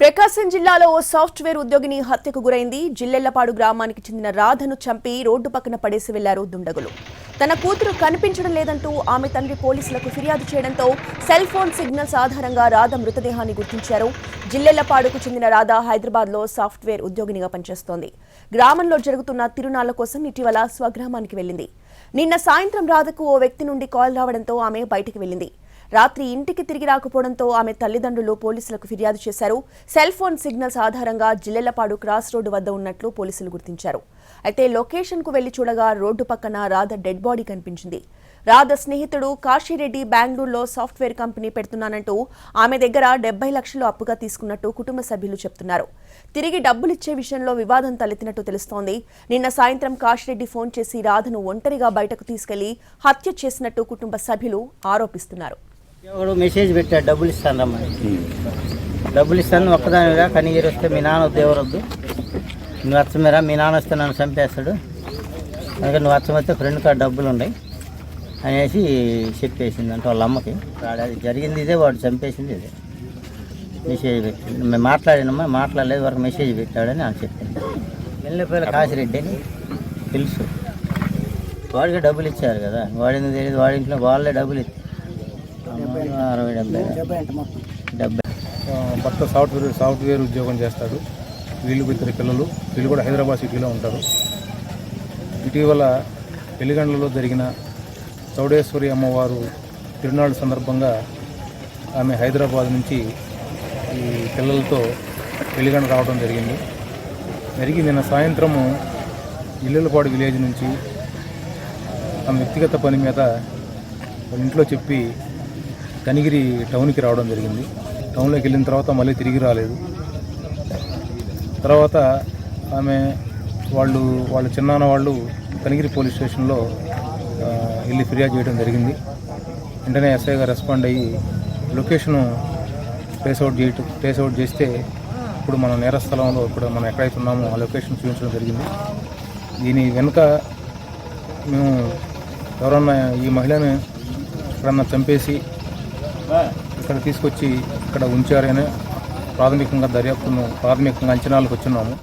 ప్రకాశం జిల్లాలో ఓ సాఫ్ట్వేర్ ఉద్యోగిని హత్యకు గురైంది. జిల్లెళ్ళపాడు గ్రామానికి చెందిన రాధను చంపి రోడ్డు పక్కన పడేసి వెళ్ళారు దుండగులు. తన కూతురు కనిపించడం లేదంటూ ఆమె తండ్రి పోలీసులకు ఫిర్యాదు చేయడంతో సెల్ ఫోన్ సిగ్నల్స్ ఆధారంగా రాధ మృతదేహాన్ని గుర్తించారు. జిల్లెళ్ళపాడుకు చెందిన రాధ హైదరాబాద్లో సాఫ్ట్వేర్ ఉద్యోగినిగా పనిచేస్తోంది. గ్రామంలో జరుగుతున్న తిరునాళ్ళ కోసం ఇటీవల స్వగ్రామానికి వెళ్ళింది నిన్న సాయంత్రం రాధకు ఓ వ్యక్తి నుండి కాల్ రావడంతో ఆమె బయటికి వెళ్ళింది రాత్రి ఇంటికి తిరిగి రాకపోవడంతో ఆమె తల్లిదండ్రులు పోలీసులకు ఫిర్యాదు చేశారు. సెల్ ఫోన్ సిగ్నల్స్ ఆధారంగా జిల్లెలపాడు క్రాస్ రోడ్డు వద్ద ఉన్నట్లు పోలీసులు గుర్తించారు. అయితే లొకేషన్కు వెళ్ళి చూడగా రోడ్డు పక్కన రాధ డెడ్ బాడీ కనిపించింది. రాధ స్నేహితుడు కాశీరెడ్డి బెంగళూరులో సాఫ్ట్వేర్ కంపెనీ పెడుతున్నానంటూ ఆమె దగ్గర డెబ్బై లక్షలు అప్పుగా తీసుకున్నట్టు కుటుంబ సభ్యులు చెప్తున్నారు. తిరిగి డబ్బులిచ్చే విషయంలో వివాదం తలెత్తినట్టు తెలుస్తోంది. నిన్న సాయంత్రం కాశిరెడ్డి ఫోన్ చేసి రాధను ఒంటరిగా బయటకు తీసుకెళ్ళి హత్య చేసినట్టు కుటుంబ సభ్యులు ఆరోపిస్తున్నారు. ఎవడు మెసేజ్ పెట్టాడు డబ్బులు ఇస్తాను రమ్మని. డబ్బులు ఇస్తాను ఒక్కదానిగా కనీరు వస్తే మీ నాన్న వద్దు ఎవరు వద్దు. నువ్వు అచ్చమేరా మీ నాన్న వస్తే నన్ను చంపేస్తాడు. అందుకని నువ్వు అచ్చమైతే ఫ్రెండ్ కాడ డబ్బులు ఉన్నాయి అనేసి చెప్పేసింది అంటే వాళ్ళ అమ్మకి. వాడు అది జరిగింది ఇదే వాడు చంపేసింది ఇదే. మెసేజ్ పెట్టింది మేము మాట్లాడినమ్మా మాట్లాడలేదు వరకు మెసేజ్ పెట్టాడని అని చెప్పింది. వెళ్ళిపోయిన కాశిరెడ్డి అని తెలుసు వాడికి డబ్బులు ఇచ్చారు కదా. వాడింది తెలియదు? వాడి ఇంట్లో వాళ్ళే డబ్బులు ఇచ్చారు. అరవై డెబ్బై. డెబ్బై ఆ, భర్త సాఫ్ట్వేర్ సాఫ్ట్వేర్ ఉద్యోగం చేస్తాడు. వీళ్ళు ఇద్దరు పిల్లలు. వీళ్ళు కూడా హైదరాబాద్ సిటీలో ఉంటారు. ఇటీవల పెళ్ళిగండ్లలో జరిగిన చౌడేశ్వరి అమ్మవారు తిరునాళ్ళ సందర్భంగా ఆమె హైదరాబాద్ నుంచి ఈ పిల్లలతో పెళ్ళిగండ రావడం జరిగింది. జరిగి నిన్న సాయంత్రము ఇల్లెలపాడు విలేజ్ నుంచి తన వ్యక్తిగత పని మీద వాళ్ళ ఇంట్లో చెప్పి కనిగిరి టౌన్కి రావడం జరిగింది. టౌన్లోకి వెళ్ళిన తర్వాత మళ్ళీ తిరిగి రాలేదు. తర్వాత ఆమె వాళ్ళు వాళ్ళ చిన్నాన్న వాళ్ళు కనిగిరి పోలీస్ స్టేషన్లో వెళ్ళి ఫిర్యాదు చేయడం జరిగింది. వెంటనే ఎస్ఐ గారు రెస్పాండ్ అయ్యి లొకేషను ట్రేస్అవుట్ చేయటం ట్రేస్అవుట్ చేస్తే ఇప్పుడు మన నేర స్థలంలో ఇప్పుడు మనం ఎక్కడైతే ఉన్నామో ఆ లొకేషన్ చూపించడం జరిగింది. దీని వెనుక మేము ఎవరన్నా ఈ మహిళను ఎక్కడన్నా చంపేసి ఇక్కడ తీసుకొచ్చి ఇక్కడ ఉంచారని ప్రాథమికంగా దర్యాప్తును ప్రాథమికంగా అంచనాలకు వచ్చినాము.